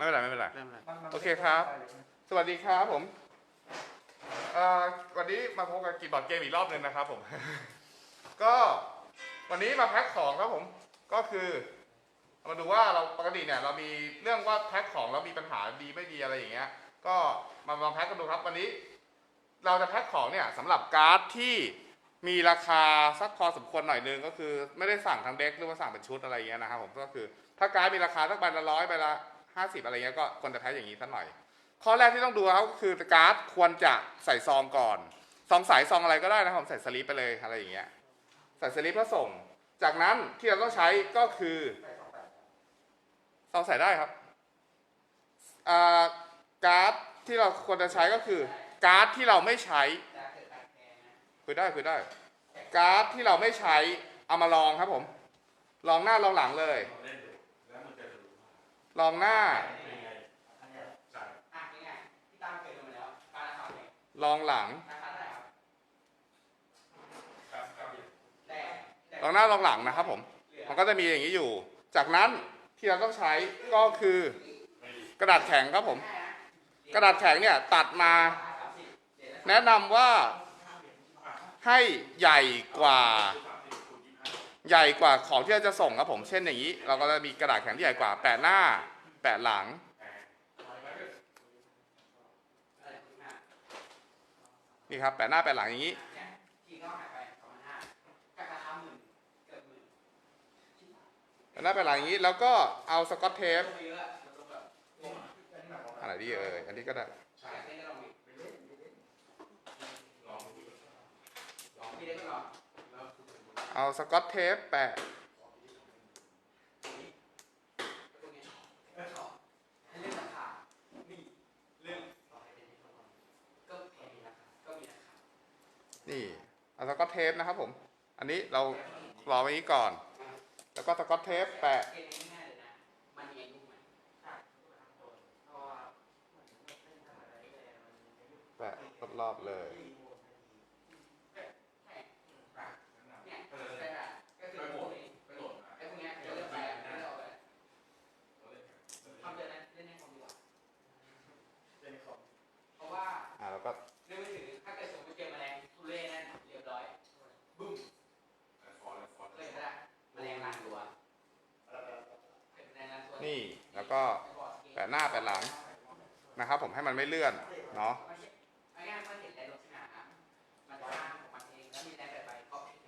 ไม่เป็นไรไม่เป็นไร เริ่มแล้วโอเคครับ สวัสดีครับผมเอ่อวันนี้มาพบกับกีบอร์ดเกมอีกรอบหนึ่งนะครับผม ก็วันนี้มาแพ็คของครับผม ก็คือมาดูว่าเราปกติเนี่ยเรามีเรื่องว่าแพ็คของแล้วมีปัญหาดีไม่ดีอะไรอย่างเงี้ย ก็มาลองแพ็คกันดูครับวันนี้ เราจะแพ็คของเนี่ยสำหรับการ์ดที่มีราคาสักพอสมควรหน่อยนึงก็คือไม่ได้สั่งทั้งเด็กหรือว่าสั่งเป็นชุดอะไรอย่างเงี้ยนะครับผมก็คือ ถ้าการ์ดมีราคาสักใบละร้อยใบละ ห้าสิบอะไรเงี้ยก็ควรจะแพ็คอย่างนี้สักหน่อย ข้อแรกที่ต้องดูครับก็คือการ์ดควรจะใส่ซองก่อนซองใสซองอะไรก็ได้นะผมใส่สลิปไปเลยอะไรอย่างเงี้ยใส่สลิปแล้วส่ง จากนั้นที่เราต้องใช้ก็คือซองใส่ได้ครับการ์ดที่เราควรจะใช้ก็คือการ์ดที่เราไม่ใช้คุยได้คุยได้การ์ดที่เราไม่ใช้เอามาลองครับผม ลองหน้าลองหลังเลย ลองหน้า ลองหลัง ลองหน้าลองหลังนะครับผม มันก็จะมีอย่างนี้อยู่ จากนั้นที่เราต้องใช้ก็คือกระดาษแข็งครับผม กระดาษแข็งเนี่ยตัดมา แนะนำว่าให้ใหญ่กว่า ใหญ่กว่าของที่เราจะส่งครับผม เช่นอย่างนี้ เราก็จะมีกระดาษแข็งที่ใหญ่กว่าแปะหน้าแปะหลัง นี่ครับแปะหน้าแปะหลังอย่างนี้แปะหน้าแปะหลังอย่างนี้ แล้วก็เอาสกอตเทปอะไรดีเอ่ยอันนี้ก็ได้ เอาสกอตเทปแปะนี่เอาสกอตเทปนะครับผม อันนี้เรารอไว้นี้ก่อน แล้วก็สกอตเทปแปะแปะรอบๆเลย เพราะว่า อ่าแล้วก็ เรื่องมือถือถ้าเกิดสมมติเจอแมลงทุเรศนั่นเรียบร้อยบึ้มเคยเห็นไหมล่ะแมลงล้านตัวเป็นแมลงล้านตัว นี่ แล้ว ก็แปะหน้าแปะหลังนะครับ ผมให้มันไม่เลื่อนเนาะ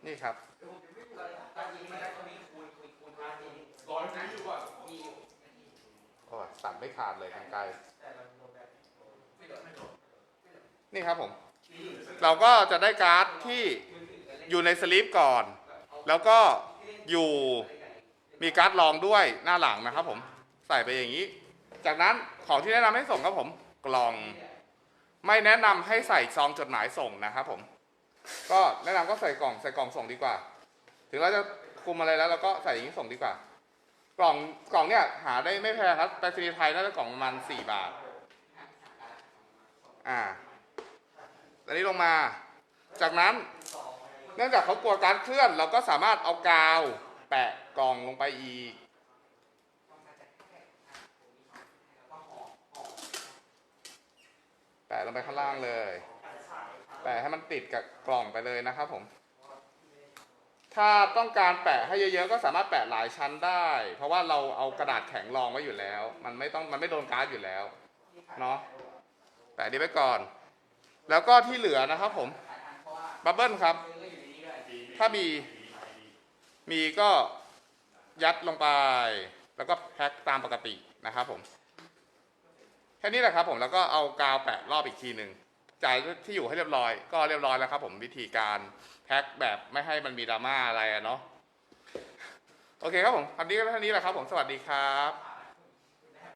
นี่ครับตอนนี้มันได้ตรงนี้คูณคูณคูณมาทีร้อยนี้อยู่อะมีอยู่โอ้ยตัดไม่ขาดเลยทางไกลนี่ครับผม เราก็จะได้การ์ดที่อยู่ในสลิปก่อน แล้วก็อยู่มีการ์ดรองด้วยหน้าหลังนะครับผม ส่ไปอย่างนี้ จากนั้นของที่แนะนำให้ส่งครับผมกล่องไม่แนะนำให้ใส่ซองจดหมายส่งนะครับผม ก็แนะนำก็ใส่กล่องใส่กล่องส่งดีกว่า ถึงเราจะคุมอะไรแล้วเราก็ใส่อย่างนี้ส่งดีกว่า กล่องกล่องเนี่ยหาได้ไม่แพงครับไปรษณีไทยน่าจะกล่องประมาณสี่บาท อ่าตอนนี้ลงมา จากนั้น เนื่องจากเขากลัวการเคลื่อน เราก็สามารถเอากาว แปะกล่องลงไปอีก แปะลงไปข้างล่างเลย แปะให้มันติดกับกล่องไปเลยนะครับผม ถ้าต้องการแปะให้เยอะๆ ก็สามารถแปะหลายชั้นได้ เพราะว่าเราเอากระดาษแข็งรองไว้อยู่แล้ว มันไม่ต้องมันไม่โดนการ์ดอยู่แล้วเนาะแปะนี้ไว้ก่อน แล้วก็ที่เหลือนะครับผมบับเบิ้ลครับ ถ้ามีมีก็ยัดลงไป แล้วก็แพ็คตามปกตินะครับผม แค่นี้แหละครับผมแล้วก็เอากาวแปะรอบอีกทีหนึ่งจ่ายที่อยู่ให้เรียบร้อย ก็เรียบร้อยแล้วครับ ผมวิธีการแพ็คแบบไม่ให้มันมีดราม่าอะไรเนาะโอเคครับผมอันนี้ก็เท่านี้แหละครับ ผมสวัสดีครับ